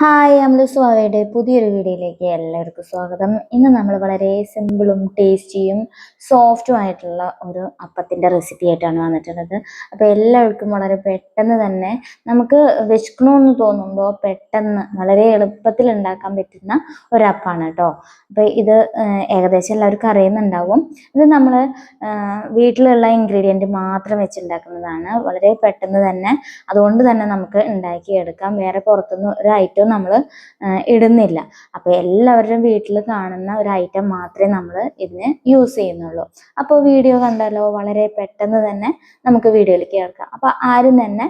Hi അമലു സ്വാവയുടെ പുതിയൊരു വീഡിയോയിലേക്ക് എല്ലാവർക്കും സ്വാഗതം. ഇന്ന് നമ്മൾ വളരെ സിമ്പിളും ടേസ്റ്റിയും സോഫ്റ്റും ആയിട്ടുള്ള ഒരു അപ്പത്തിന്റെ റെസിപ്പി ആയിട്ടാണ് വന്നിട്ടുള്ളത്. അപ്പോൾ എല്ലാവർക്കും വളരെ പെട്ടെന്ന് തന്നെ നമുക്ക് വിശക്കണമെന്ന് തോന്നുമ്പോൾ പെട്ടെന്ന് വളരെ എളുപ്പത്തിൽ ഉണ്ടാക്കാൻ പറ്റുന്ന ഒരപ്പാണ് കേട്ടോ. അപ്പോൾ ഇത് ഏകദേശം എല്ലാവർക്കും അറിയുന്നുണ്ടാവും. ഇത് നമ്മൾ വീട്ടിലുള്ള ഇൻഗ്രീഡിയന്റ് മാത്രം വെച്ചുണ്ടാക്കുന്നതാണ് വളരെ പെട്ടെന്ന് തന്നെ അതുകൊണ്ട് തന്നെ നമുക്ക് ഉണ്ടാക്കിയെടുക്കാം. വേറെ പുറത്തുനിന്ന് ഒരു ഐറ്റവും നമ്മൾ ഇടുന്നില്ല. അപ്പോൾ എല്ലാവരുടെയും വീട്ടിൽ കാണുന്ന ഒരു ഐറ്റം മാത്രമേ നമ്മൾ ഇതിന് യൂസ് ചെയ്യുന്നുള്ളൂ. അപ്പോൾ വീഡിയോ കണ്ടല്ലോ വളരെ പെട്ടെന്ന് തന്നെ നമുക്ക് വീഡിയോയിലേക്ക് കേൾക്കാം അപ്പോൾ ആരും തന്നെ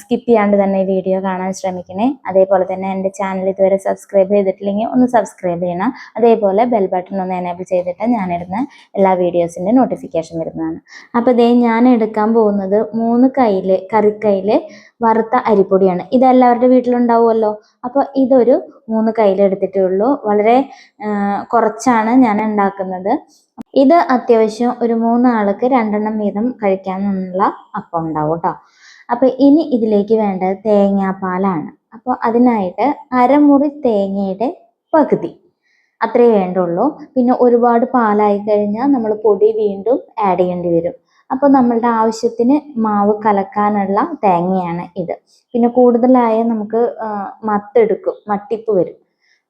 സ്കിപ്പ് ചെയ്യാണ്ട് തന്നെ ഈ വീഡിയോ കാണാൻ ശ്രമിക്കണേ. അതേപോലെ തന്നെ എന്റെ ചാനൽ ഇതുവരെ സബ്സ്ക്രൈബ് ചെയ്തിട്ടില്ലെങ്കിൽ ഒന്ന് സബ്സ്ക്രൈബ് ചെയ്യണം. അതേപോലെ ബെൽ ബട്ടൺ ഒന്ന് എനേബിൾ ചെയ്തിട്ട് ഞാനിടുന്ന എല്ലാ വീഡിയോസിന്റെ നോട്ടിഫിക്കേഷൻ വരുന്നതാണ്. അപ്പോൾ ഇതേ ഞാൻ എടുക്കാൻ പോകുന്നത് മൂന്ന് കയ്യിൽ കറിക്കയിൽ വറുത്ത അരിപ്പൊടിയാണ്. ഇത് എല്ലാവരുടെ വീട്ടിലുണ്ടാവുമല്ലോ. അപ്പോൾ ഇതൊരു മൂന്ന് കയ്യിലെടുത്തിട്ടേ ഉള്ളൂ വളരെ കുറച്ചാണ് ഞാൻ ഉണ്ടാക്കുന്നത്. ഇത് അത്യാവശ്യം ഒരു മൂന്നാൾക്ക് രണ്ടെണ്ണം വീതം കഴിക്കാനുള്ള അപ്പം ഉണ്ടാവും കേട്ടോ അപ്പോൾ ഇനി ഇതിലേക്ക് വേണ്ടത് തേങ്ങാപ്പാലാണ്. അപ്പോൾ അതിനായിട്ട് അരമുറി തേങ്ങയുടെ പകുതി അത്രയേ വേണ്ടുള്ളൂ. പിന്നെ ഒരുപാട് പാലായി കഴിഞ്ഞാൽ നമ്മൾ പൊടി വീണ്ടും ആഡ് ചെയ്യേണ്ടി വരും. അപ്പോൾ നമ്മളുടെ ആവശ്യത്തിന് മാവ് കലക്കാനുള്ള തേങ്ങയാണ് ഇത്. പിന്നെ കൂടുതലായ നമുക്ക് മത്തെടുക്കും മട്ടിപ്പ് വരും.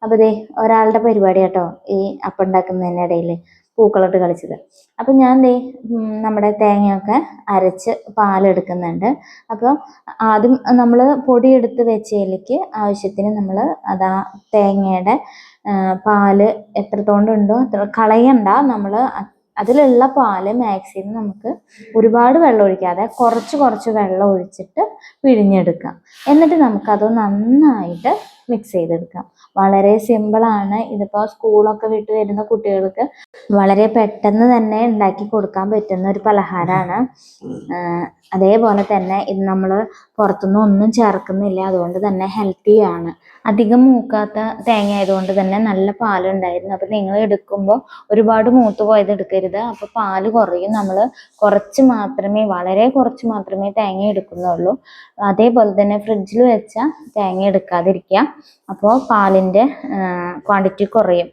അപ്പോൾ ദേ ഒരാളുടെ പരിപാടി കേട്ടോ ഈ അപ്പം ഇടയിൽ പൂക്കളിട്ട് കളിച്ചത്. അപ്പം ഞാൻ ദേ നമ്മുടെ തേങ്ങയൊക്കെ അരച്ച് പാലെടുക്കുന്നുണ്ട്. അപ്പോൾ ആദ്യം നമ്മൾ പൊടിയെടുത്ത് വെച്ചതിലേക്ക് ആവശ്യത്തിന് നമ്മൾ അതാ തേങ്ങയുടെ പാൽ എത്രത്തോണ്ടുണ്ടോ അത്ര കളയണ്ട നമ്മൾ അതിലുള്ള പാൽ മാക്സിമം നമുക്ക് ഒരുപാട് വെള്ളം ഒഴിക്കാതെ കുറച്ച് കുറച്ച് വെള്ളം ഒഴിച്ചിട്ട് പിഴിഞ്ഞെടുക്കാം. എന്നിട്ട് നമുക്കത് നന്നായിട്ട് മിക്സ് ചെയ്തെടുക്കാം വളരെ സിമ്പിളാണ് ഇതിപ്പോൾ സ്കൂളൊക്കെ വിട്ട് വരുന്ന കുട്ടികൾക്ക് വളരെ പെട്ടെന്ന് തന്നെ ഉണ്ടാക്കി കൊടുക്കാൻ പറ്റുന്ന ഒരു പലഹാരമാണ് അതേപോലെ തന്നെ ഇത് നമ്മൾ പുറത്തുനിന്ന് ഒന്നും ചേർക്കുന്നില്ല. അതുകൊണ്ട് തന്നെ ഹെൽത്തിയാണ് അധികം മൂക്കാത്ത തേങ്ങ ആയതുകൊണ്ട് തന്നെ നല്ല പാലുണ്ടായിരുന്നു. അപ്പം നിങ്ങൾ എടുക്കുമ്പോൾ ഒരുപാട് മൂത്ത് പോയത് എടുക്കരുത്. അപ്പോൾ പാൽ കുറയും. നമ്മൾ കുറച്ച് മാത്രമേ വളരെ കുറച്ച് മാത്രമേ തേങ്ങ എടുക്കുന്നുള്ളൂ. അതേപോലെ തന്നെ ഫ്രിഡ്ജിൽ വെച്ച തേങ്ങ എടുക്കാതിരിക്കുക. അപ്പോൾ പാലിന്റെ ക്വാണ്ടിറ്റി കുറയും.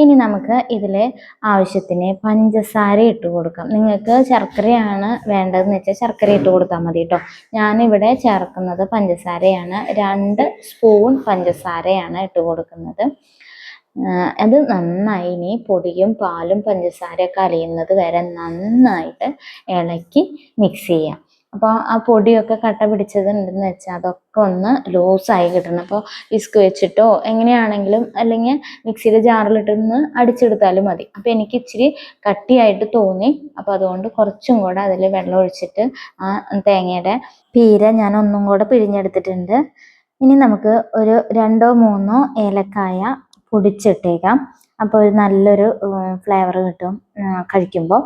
ഇനി നമുക്ക് ഇതിൽ ആവശ്യത്തിന് പഞ്ചസാര ഇട്ട് കൊടുക്കാം. നിങ്ങൾക്ക് ശർക്കരയാണ് വേണ്ടതെന്ന് വെച്ചാൽ ശർക്കര ഇട്ട് കൊടുത്താൽ മതി കേട്ടോ ഞാനിവിടെ ചേർക്കുന്നത് പഞ്ചസാരയാണ്. രണ്ട് സ്പൂൺ പഞ്ചസാരയാണ് ഇട്ട് കൊടുക്കുന്നത്. അത് നന്നായി ഇനി പൊടിയും പാലും പഞ്ചസാരയൊക്കെ അലിയുന്നത് വരെ നന്നായിട്ട് ഇളക്കി മിക്സ് ചെയ്യാം. അപ്പോൾ ആ പൊടിയൊക്കെ കട്ട പിടിച്ചതുണ്ടെന്ന് വെച്ചാൽ അതൊക്കെ ഒന്ന് ലൂസായി കിട്ടണം. അപ്പോൾ വിസ്ക് വെച്ചിട്ടോ എങ്ങനെയാണെങ്കിലും അല്ലെങ്കിൽ മിക്സിയുടെ ജാറിലിട്ടൊന്ന് അടിച്ചെടുത്താലും മതി. അപ്പോൾ എനിക്ക് ഇച്ചിരി കട്ടിയായിട്ട് തോന്നി. അപ്പോൾ അതുകൊണ്ട് കുറച്ചും കൂടെ അതിൽ വെള്ളം ഒഴിച്ചിട്ട് ആ തേങ്ങയുടെ പീര ഞാൻ ഒന്നും കൂടെ പിഴിഞ്ഞെടുത്തിട്ടുണ്ട്. ഇനി നമുക്ക് ഒരു രണ്ടോ മൂന്നോ ഏലക്കായ പൊടിച്ചിട്ടേക്കാം. അപ്പോൾ ഒരു നല്ലൊരു ഫ്ലേവർ കിട്ടും കഴിക്കുമ്പോൾ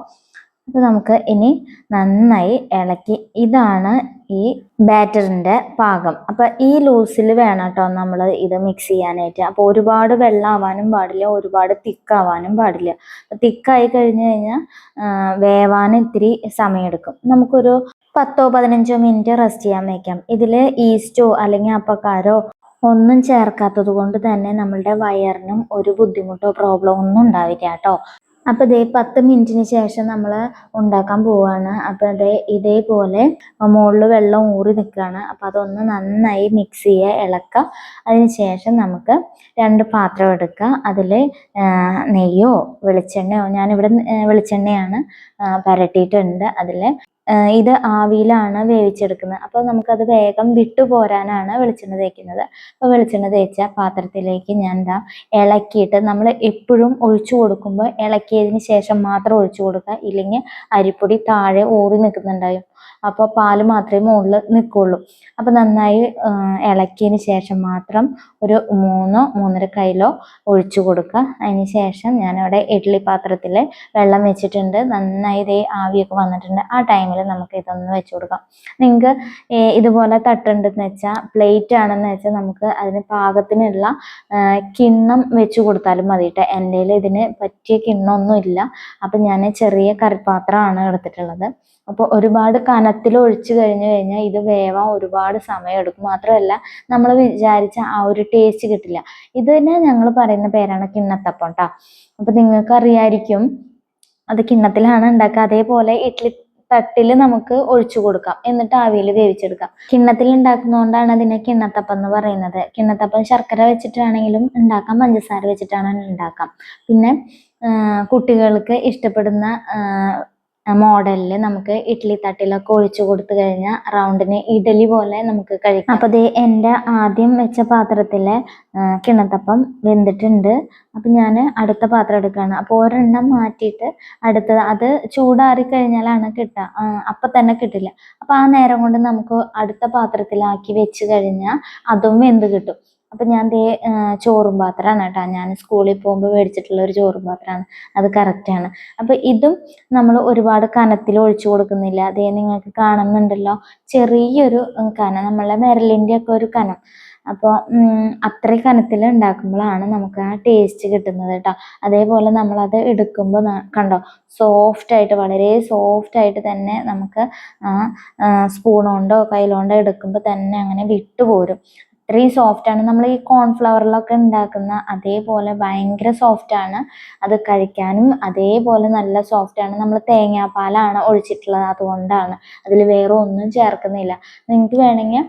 അപ്പോൾ നമുക്ക് ഇനി നന്നായി ഇളക്കി. ഇതാണ് ഈ ബാറ്ററിന്റെ പാകം. അപ്പോൾ ഈ ലൂസിൽ വേണം കേട്ടോ നമ്മൾ ഇത് മിക്സ് ചെയ്യാനായിട്ട്. അപ്പോൾ ഒരുപാട് വെള്ളമാവാനും പാടില്ല ഒരുപാട് തിക്കാവാനും പാടില്ല. തിക്കായി കഴിഞ്ഞ് കഴിഞ്ഞാൽ വേവാൻ ഇത്തിരി സമയമെടുക്കും നമുക്കൊരു പത്തോ പതിനഞ്ചോ മിനിറ്റ് റെസ്റ്റ് ചെയ്യാൻ വയ്ക്കാം ഇതിൽ ഈസ്റ്റോ അല്ലെങ്കിൽ അപ്പക്കാരോ ഒന്നും ചേർക്കാത്തത് കൊണ്ട് തന്നെ നമ്മളുടെ വയറിനും ഒരു ബുദ്ധിമുട്ടോ പ്രോബ്ലമോ ഒന്നും ഉണ്ടാവില്ല കേട്ടോ അപ്പോൾ ഇതേ പത്ത് മിനിറ്റിന് ശേഷം നമ്മൾ ഉണ്ടാക്കാൻ പോവാണ്. അപ്പോൾ അതേ ഇതേപോലെ മുകളിൽ വെള്ളം ഊറി നിൽക്കുകയാണ് അപ്പോൾ അതൊന്ന് നന്നായി മിക്സ് ചെയ്യുക ഇളക്കുക അതിന് ശേഷം നമുക്ക് രണ്ട് പാത്രം എടുക്കുക അതിൽ നെയ്യോ വെളിച്ചെണ്ണയോ ഞാനിവിടെ വെളിച്ചെണ്ണയാണ് പുരട്ടിയിട്ടുണ്ട്. അതിൽ ഇത് ആവിയിലാണ് വേവിച്ചെടുക്കുന്നത്. അപ്പോൾ നമുക്കത് വേഗം വിട്ടു പോരാനാണ് വെളിച്ചെണ്ണ തേക്കുന്നത്. അപ്പോൾ വെളിച്ചെണ്ണ തേച്ച പാത്രത്തിലേക്ക് ഞാൻ എന്താ ഇളക്കിയിട്ട് നമ്മൾ എപ്പോഴും ഒഴിച്ചു കൊടുക്കുമ്പോൾ ഇളക്കിയതിന് ശേഷം മാത്രം ഒഴിച്ചു കൊടുക്കുക. ഇല്ലെങ്കിൽ അരിപ്പൊടി താഴെ ഊറി നിൽക്കുന്നുണ്ടാവും. അപ്പോൾ പാൽ മാത്രമേ മുകളിൽ നിൽക്കുള്ളൂ. അപ്പോൾ നന്നായി ഇളക്കിയതിന് ശേഷം മാത്രം ഒരു മൂന്നോ മൂന്നര കൈലോ ഒഴിച്ചു കൊടുക്കുക. അതിന് ശേഷം ഞാനിവിടെ ഇഡ്ഡലി പാത്രത്തിൽ വെള്ളം വെച്ചിട്ടുണ്ട്. നന്നായി ഇതേ ആവിയൊക്കെ വന്നിട്ടുണ്ട്. ആ ടൈമിൽ നമുക്ക് ഇതൊന്ന് വെച്ച് കൊടുക്കാം. നിങ്ങൾക്ക് ഇതുപോലെ തട്ടുണ്ടെന്ന് വെച്ചാൽ പ്ലേറ്റ് ആണെന്ന് വെച്ചാൽ നമുക്ക് അതിന് പാകത്തിനുള്ള കിണ്ണം വെച്ച് കൊടുത്താലും മതി കേട്ടോ എന്റെ ഇതിന് പറ്റിയ കിണ്ണമൊന്നും ഇല്ല അപ്പം ഞാൻ ചെറിയ കറിപ്പാത്രമാണ് എടുത്തിട്ടുള്ളത്. അപ്പോൾ ഒരുപാട് കനത്തിൽ ഒഴിച്ചു കഴിഞ്ഞു കഴിഞ്ഞാൽ ഇത് വേവാൻ ഒരുപാട് സമയം എടുക്കും. മാത്രമല്ല നമ്മൾ വിചാരിച്ച ആ ഒരു ടേസ്റ്റ് കിട്ടില്ല. ഇത് തന്നെ ഞങ്ങൾ പറയുന്ന പേരാണ് കിണ്ണത്തപ്പം കേട്ടോ അപ്പൊ നിങ്ങൾക്കറിയായിരിക്കും അത് കിണ്ണത്തിലാണ് ഉണ്ടാക്കുക. അതേപോലെ ഇഡ്ഡലി തട്ടിൽ നമുക്ക് ഒഴിച്ചു കൊടുക്കാം. എന്നിട്ട് ആവിയിൽ വേവിച്ചെടുക്കാം. കിണ്ണത്തിൽ ഉണ്ടാക്കുന്നതുകൊണ്ടാണ് അതിനെ കിണ്ണത്തപ്പം എന്ന് പറയുന്നത്. കിണ്ണത്തപ്പം ശർക്കര വെച്ചിട്ടാണെങ്കിലും ഉണ്ടാക്കാം പഞ്ചസാര വെച്ചിട്ടാണെങ്കിലും ഉണ്ടാക്കാം. പിന്നെ കുട്ടികൾക്ക് ഇഷ്ടപ്പെടുന്ന മോഡലിൽ നമുക്ക് ഇഡ്ഡലി തട്ടിലൊക്കെ ഒഴിച്ചു കൊടുത്തു കഴിഞ്ഞാൽ റൗണ്ടിന് ഇഡലി പോലെ നമുക്ക് കഴിക്കാം. അപ്പോൾ ദേ എന്റെ ആദ്യം വെച്ച പാത്രത്തിലെ കിണത്തപ്പം വെന്തിട്ടുണ്ട്. അപ്പം ഞാൻ അടുത്ത പാത്രം എടുക്കുകയാണ് അപ്പോൾ ഒരെണ്ണം മാറ്റിയിട്ട് അടുത്ത അത് ചൂടാറി കഴിഞ്ഞാലാണ് കിട്ടുക അപ്പം തന്നെ കിട്ടില്ല. അപ്പോൾ ആ നേരം കൊണ്ട് നമുക്ക് അടുത്ത പാത്രത്തിലാക്കി വെച്ച് കഴിഞ്ഞാൽ അതും വെന്ത് കിട്ടും. അപ്പം ഞാൻ ദേ ചോറും പാത്രമാണ് കേട്ടോ. ഞാൻ സ്കൂളിൽ പോകുമ്പോൾ മേടിച്ചിട്ടുള്ള ഒരു ചോറും പാത്രമാണ്. അത് കറക്റ്റാണ് അപ്പം ഇതും നമ്മൾ ഒരുപാട് കനത്തിൽ ഒഴിച്ചു കൊടുക്കുന്നില്ല. അതേ നിങ്ങൾക്ക് കാണുന്നുണ്ടല്ലോ. ചെറിയൊരു കനം. നമ്മളെ വിരലിന്റെ ഒക്കെ ഒരു കനം. അപ്പോൾ അത്ര കനത്തിൽ ഉണ്ടാക്കുമ്പോഴാണ് നമുക്ക് ആ ടേസ്റ്റ് കിട്ടുന്നത് കേട്ടോ. അതേപോലെ നമ്മളത് എടുക്കുമ്പോൾ കണ്ടോ? സോഫ്റ്റ് ആയിട്ട് വളരെ സോഫ്റ്റ് ആയിട്ട് തന്നെ നമുക്ക് സ്പൂൺ കൊണ്ടോ കയ്യിലോണ്ടോ എടുക്കുമ്പോൾ തന്നെ അങ്ങനെ വിട്ടുപോരും. അത്രയും സോഫ്റ്റ് ആണ്. നമ്മൾ ഈ കോൺഫ്ലവറിലൊക്കെ ഉണ്ടാക്കുന്ന അതേപോലെ ഭയങ്കര സോഫ്റ്റ് ആണ്. അത് കഴിക്കാനും അതേപോലെ നല്ല സോഫ്റ്റ് ആണ്. നമ്മൾ തേങ്ങാപ്പാലാണ് ഒഴിച്ചിട്ടുള്ളത് അതുകൊണ്ടാണ്. അതിൽ വേറെ ഒന്നും ചേർക്കുന്നില്ല. നിങ്ങൾക്ക് വേണമെങ്കിൽ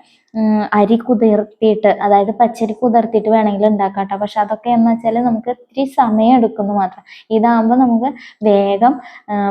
അരി കുതിർത്തിയിട്ട് അതായത് പച്ചരി കുതിർത്തിയിട്ട് വേണമെങ്കിൽ ഉണ്ടാക്കാം കേട്ടോ. പക്ഷെ അതൊക്കെ എന്ന് വെച്ചാൽ നമുക്ക് ഇത്തിരി സമയം എടുക്കുന്നു മാത്രം. ഇതാകുമ്പോൾ നമുക്ക് വേഗം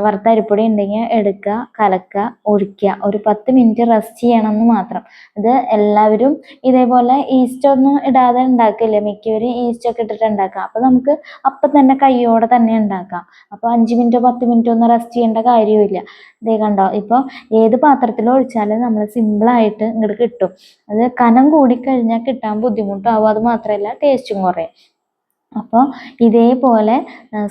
വറുത്ത അരിപ്പൊടി ഉണ്ടെങ്കിൽ എടുക്കുക കലക്കുക ഒഴിക്കുക. ഒരു പത്ത് മിനിറ്റ് റെസ്റ്റ് ചെയ്യണം എന്ന് മാത്രം. ഇത് എല്ലാവരും ഇതേപോലെ ഈസ്റ്റ് ഒന്നും ഇടാതെ ഉണ്ടാക്കില്ല? മിക്കവരും ഈസ്റ്റ് ഒക്കെ ഇട്ടിട്ട് ഉണ്ടാക്കാം അപ്പോൾ നമുക്ക് അപ്പം തന്നെ കൈയോടെ തന്നെ ഉണ്ടാക്കാം. അപ്പോൾ അഞ്ച് മിനിറ്റോ പത്ത് മിനിറ്റോ ഒന്നും റെസ്റ്റ് ചെയ്യേണ്ട കാര്യമില്ല ഇതേ കണ്ടോ? ഇപ്പോൾ ഏത് പാത്രത്തിൽ ഒഴിച്ചാലും നമ്മൾ സിമ്പിളായിട്ട് ഇങ്ങോട്ട് കിട്ടും. അത് കനം കൂടിക്കഴിഞ്ഞാൽ കിട്ടാൻ ബുദ്ധിമുട്ടാവും. അത് മാത്രമല്ല ടേസ്റ്റും കുറയും. അപ്പോൾ ഇതേപോലെ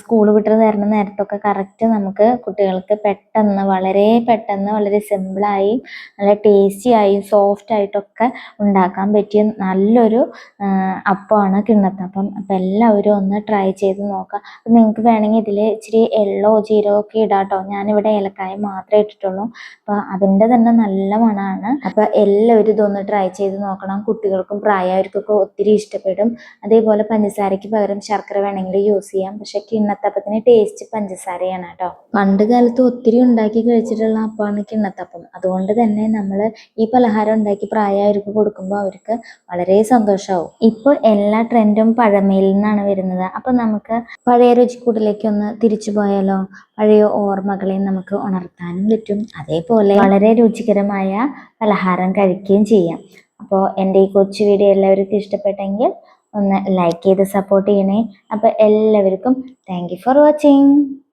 സ്കൂൾ വിട്ട് തരുന്ന നേരത്തൊക്കെ കറക്റ്റ് നമുക്ക് കുട്ടികൾക്ക് പെട്ടെന്ന് വളരെ പെട്ടെന്ന് വളരെ സിമ്പിളായി നല്ല ടേസ്റ്റി ആയി സോഫ്റ്റ് ആയിട്ടൊക്കെ ഉണ്ടാക്കാൻ പറ്റിയ നല്ലൊരു അപ്പമാണ് കിണ്ണത്തപ്പം അപ്പം എല്ലാവരും ഒന്ന് ട്രൈ ചെയ്ത് നോക്കുക അപ്പം നിങ്ങൾക്ക് വേണമെങ്കിൽ ഇതിൽ ഇച്ചിരി എള്ളോ ജീരോ ഒക്കെ ഇടാം കേട്ടോ ഞാനിവിടെ ഏലക്കായ മാത്രമേ ഇട്ടിട്ടുള്ളൂ. അപ്പോൾ അതിന്റെ തന്നെ നല്ല മണമാണ് അപ്പോൾ എല്ലാവരും ഇതൊന്ന് ട്രൈ ചെയ്ത് നോക്കണം. കുട്ടികൾക്കും പ്രായമായവർക്കൊക്കെ ഒത്തിരി ഇഷ്ടപ്പെടും. അതേപോലെ പഞ്ചസാരയ്ക്ക് പകരം ശർക്കര വേണമെങ്കിൽ യൂസ് ചെയ്യാം. പക്ഷെ കിണ്ണത്തപ്പത്തിന് ടേസ്റ്റ് പഞ്ചസാരയാണ് കേട്ടോ. പണ്ട് കാലത്ത് ഒത്തിരി ഉണ്ടാക്കി കഴിച്ചിട്ടുള്ള അപ്പമാണ് കിണ്ണത്തപ്പം. അതുകൊണ്ട് തന്നെ നമ്മൾ ഈ പലഹാരം ഉണ്ടാക്കി പ്രായമായവർക്ക് കൊടുക്കുമ്പോൾ അവർക്ക് വളരെ സന്തോഷമാവും ഇപ്പോൾ എല്ലാ ട്രെൻഡും പഴമയിൽ നിന്നാണ് വരുന്നത്. അപ്പം നമുക്ക് പഴയ രുചിക്കൂട്ടിലേക്ക് ഒന്ന് തിരിച്ചു പോയാലോ? പഴയ ഓർമ്മകളെ നമുക്ക് ഉണർത്താനും പറ്റും. അതേപോലെ വളരെ രുചികരമായ പലഹാരം കഴിക്കുകയും ചെയ്യാം. അപ്പോൾ എന്റെ ഈ കൊച്ചു വീഡിയോ എല്ലാവർക്കും ഇഷ്ടപ്പെട്ടെങ്കിൽ ഒന്ന് ലൈക്ക് ചെയ്ത് സപ്പോർട്ട് ചെയ്യണേ. അപ്പോൾ എല്ലാവർക്കും താങ്ക് ഫോർ വാച്ചിങ്